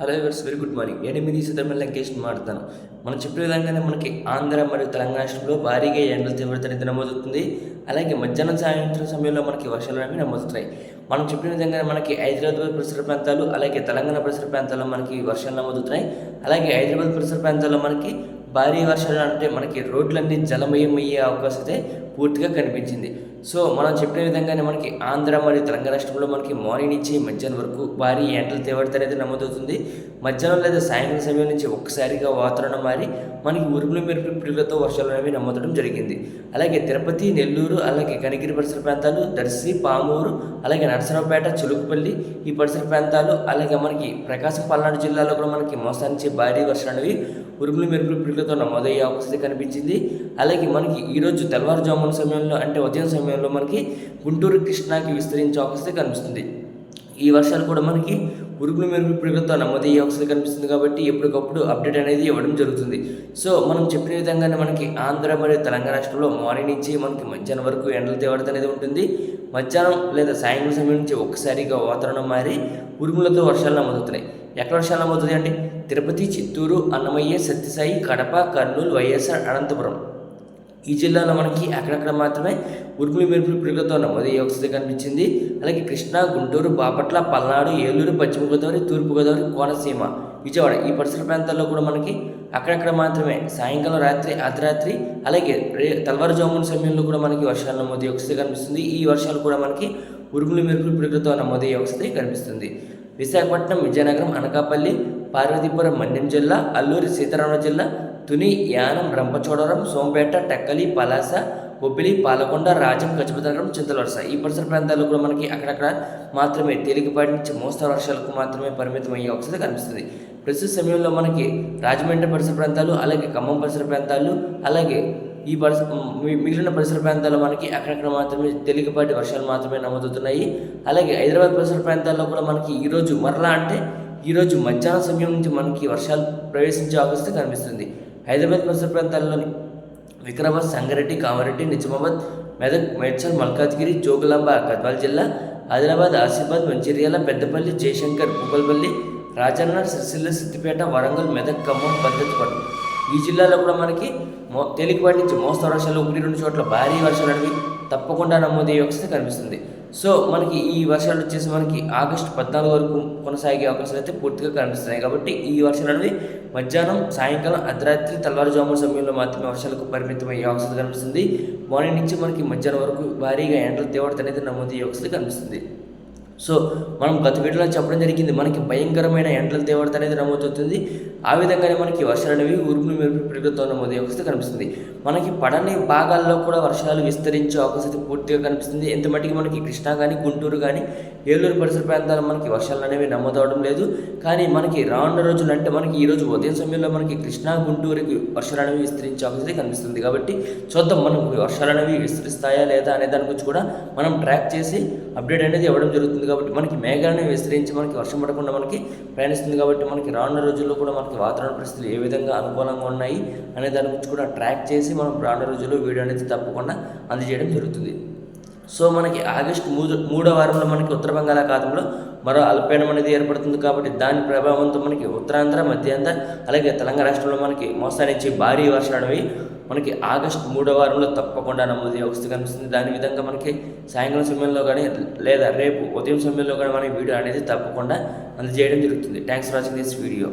Hello viewers very good morning. నేను మీ లంకేష్ మాట్లాడతాను. మనం చెప్పిన విధంగానే మనకి ఆంధ్ర మరియు తెలంగాణ రాష్ట్రంలో భారీగా ఎండల తీవ్రత అనేది నమోదవుతుంది అలాగే మధ్యాహ్నం సాయంత్రం సమయంలో మనకి వర్షాలు అనేవి నమోదుతాయి. మనం చెప్పిన విధంగానే మనకి హైదరాబాద్ పరిసర ప్రాంతాలు అలాగే తెలంగాణ పరిసర ప్రాంతాల్లో మనకి వర్షాలు నమోదుతున్నాయి అలాగే హైదరాబాద్ పరిసర ప్రాంతాల్లో మనకి భారీ వర్షాలు అంటే మనకి రోడ్లన్నీ జలమయం అయ్యే అవకాశం అయితే పూర్తిగా కనిపించింది. సో మనం చెప్పిన విధంగానే మనకి ఆంధ్ర మరియు తెలంగాణ రాష్ట్రంలో మనకి మార్నింగ్ నుంచి మధ్యాహ్నం వరకు భారీ ఎండల తీవ్రత అనేది నమోదవుతుంది. మధ్యాహ్నం లేదా సాయంత్రం సమయం నుంచి ఒక్కసారిగా వాతావరణం మారి మనకి ఉరుములు మెరుపు పిడుగులతో వర్షాలు అనేవి నమోదడం జరిగింది. అలాగే తిరుపతి నెల్లూరు అలాగే కనిగిరి పరిసర ప్రాంతాలు దర్శి పామూరు అలాగే నరసరావుపేట చిలుకుపల్లి ఈ పరిసర ప్రాంతాలు అలాగే మనకి ప్రకాశం పల్నాడు జిల్లాలో కూడా మనకి మోసానికి భారీ వర్షాలు అనేవి ఉరుములు మెరుపులు పిడుగులతో నమోదయ్యే అవకాశం కనిపించింది. అలాగే మనకి ఈరోజు తెల్లవారుజామున సమయంలో అంటే ఉదయం సమయంలో మనకి గుంటూరు కృష్ణాకి విస్తరించే అవకాశం కనిపిస్తుంది. ఈ వర్షాలు కూడా మనకి ఉరుకులు మెరుపు పిడుగులతో నమోదయ్యే అవకాశం కనిపిస్తుంది కాబట్టి ఎప్పటికప్పుడు అప్డేట్ అనేది ఇవ్వడం జరుగుతుంది. సో మనం చెప్పిన విధంగానే మనకి ఆంధ్ర మరియు తెలంగాణ రాష్ట్రంలో మార్నింగ్ నుంచి మనకి మధ్యాహ్నం వరకు ఎండల తీవ్రత అనేది ఉంటుంది. మధ్యాహ్నం లేదా సాయంత్రం సమయం నుంచి ఒక్కసారిగా వాతావరణం మారి ఉరుములతో వర్షాలు నమోదవుతున్నాయి. ఎక్కడ వర్షాలు నమోదవుతాయి అంటే తిరుపతి చిత్తూరు అన్నమయ్య సత్యసాయి కడప కర్నూలు వైఎస్ఆర్ అనంతపురం. ఈ జిల్లాలో మనకి అక్కడక్కడ మాత్రమే ఉరుములు మెరుపులు పిడుగులతో నమోదయ్యే ఒకసారి కనిపించింది. అలాగే కృష్ణా గుంటూరు బాపట్ల పల్నాడు ఏలూరు పశ్చిమ గోదావరి తూర్పు గోదావరి కోనసీమ విజయవాడ ఈ పరిసర ప్రాంతాల్లో కూడా మనకి అక్కడక్కడ మాత్రమే సాయంకాలం రాత్రి అర్ధరాత్రి అలాగే రే తెల్లవారుజామున సమయంలో కూడా మనకి వర్షాలు నమోదయ్యే ఒకసారి కనిపిస్తుంది. ఈ వర్షాలు కూడా మనకి ఉరుములు మెరుపులు పిడుగులతో నమోదయ్యే ఒకసారి కనిపిస్తుంది. విశాఖపట్నం విజయనగరం అనకాపల్లి పార్వతీపురం మన్యం జిల్లా అల్లూరి సీతారామరాజు జిల్లా తుని యానం రంపచోడవరం సోంపేట టెక్కలి పలాస బొబ్బిలి పాలకొండ రాజం గజపతనగరం చింతలవలస ఈ పరిసర ప్రాంతాల్లో కూడా మనకి అక్కడక్కడ మాత్రమే తేలికపాటి నుంచి మోస్తరు వర్షాలకు మాత్రమే పరిమితం అయ్యే అవకాశం కనిపిస్తుంది. ప్రస్తుత సమయంలో మనకి రాజమండ్రి పరిసర ప్రాంతాలు అలాగే ఖమ్మం పరిసర ప్రాంతాలు అలాగే ఈ పరిస మిగిలిన పరిసర ప్రాంతాల్లో మనకి అక్కడక్కడ మాత్రమే తేలికపాటి వర్షాలు మాత్రమే నమోదవుతున్నాయి. అలాగే హైదరాబాద్ పరిసర ప్రాంతాల్లో కూడా మనకి ఈరోజు మరలా అంటే ఈరోజు మధ్యాహ్నం సమయం నుంచి మనకి వర్షాలు ప్రవేశించే అవకాశం కనిపిస్తుంది. హైదరాబాద్ పరిసర ప్రాంతాల్లోని వికారాబాద్ సంగారెడ్డి కామారెడ్డి నిజామాబాద్ మెదక్ మేడ్చల్ మల్కాజ్గిరి జోగులాంబ గద్వాల జిల్లా ఆదిలాబాద్ ఆసిఫాబాద్ మంచిర్యాల పెద్దపల్లి జయశంకర్ భూపల్పల్లి రాజన్న సిరిసిల్ల సిద్దిపేట వరంగల్ మెదక్ ఖమ్మం పద్ధతిపట్నం ఈ జిల్లాలో కూడా మనకి మో తేలికపాటి నుంచి మోస్తరు వర్షాలు ఒకటి రెండు చోట్ల భారీ వర్షాలు అనేవి తప్పకుండా నమోదయ్యే అవకాశం కనిపిస్తుంది. సో మనకి ఈ వర్షాలు వచ్చేసి మనకి ఆగస్టు పద్నాలుగు వరకు కొనసాగే అవకాశాలు అయితే పూర్తిగా కనిపిస్తున్నాయి. కాబట్టి ఈ వర్షాలు అనేవి మధ్యాహ్నం సాయంకాలం అర్ధరాత్రి తెల్లవారుజామున సమయంలో మాత్రమే వర్షాలకు పరిమితం అయ్యే అవకాశం కనిపిస్తుంది. మార్నింగ్ నుంచి మనకి మధ్యాహ్నం వరకు భారీగా ఎండల తీవ్రత అనేది నమోదయ్యే అవకాశం కనిపిస్తుంది. సో మనం గత వీడియోలో చెప్పడం జరిగింది. మనకి భయంకరమైన ఎండల తీవ్రత అనేది నమోదవుతుంది. ఆ విధంగానే మనకి వర్షాలు అనేవి ఉరుములు మెరుపు పెరుగుతూ నమోదయ్యే అవకాశం కనిపిస్తుంది. మనకి పడని భాగాల్లో కూడా వర్షాలు విస్తరించే అవకాశం పూర్తిగా కనిపిస్తుంది. ఎంత మట్టికి మనకి కృష్ణా కానీ గుంటూరు కానీ ఏలూరు పరిసర ప్రాంతాల్లో మనకి వర్షాలు అనేవి నమోదవడం లేదు. కానీ మనకి రానున్న రోజులు అంటే మనకి ఈ రోజు ఉదయం సమయంలో మనకి కృష్ణా గుంటూరుకి వర్షాలు అనేవి విస్తరించే అవకాశం కనిపిస్తుంది. కాబట్టి చూద్దాం మనం వర్షాలు అనేవి విస్తరిస్తాయా లేదా అనే దాని గురించి కూడా మనం ట్రాక్ చేసి అప్డేట్ అనేది ఇవ్వడం జరుగుతుంది. కాబట్టి మనకి మేఘాలను విస్తరించి మనకి వర్షం పడకుండా మనకి ప్రయాణిస్తుంది కాబట్టి మనకి రానున్న రోజుల్లో కూడా మనకి వాతావరణ పరిస్థితులు ఏ విధంగా అనుకూలంగా ఉన్నాయి అనే దాని గురించి కూడా ట్రాక్ చేసి మనం రానున్న రోజుల్లో వీడియో అనేది తప్పకుండా అందజేయడం జరుగుతుంది. సో మనకి ఆగస్టు మూడు మూడో వారంలో మనకి ఉత్తర బంగాళాఖాతంలో మరో అల్పపీడనం అనేది ఏర్పడుతుంది కాబట్టి దాని ప్రభావంతో మనకి ఉత్తరాంధ్ర మధ్యాంధ్ర అలాగే తెలంగాణ రాష్ట్రంలో మనకి మోస్తా నుంచి భారీ వర్షాలు అనేవి మనకి ఆగస్టు మూడో వారంలో తప్పకుండా నమోదు అవస్థ కనిపిస్తుంది. దాని విధంగా మనకి సాయంకాలం సమయంలో కానీ లేదా రేపు ఉదయం సమయంలో కానీ మనకి వీడియో అనేది తప్పకుండా అందజేయడం జరుగుతుంది. Thanks for watching this video.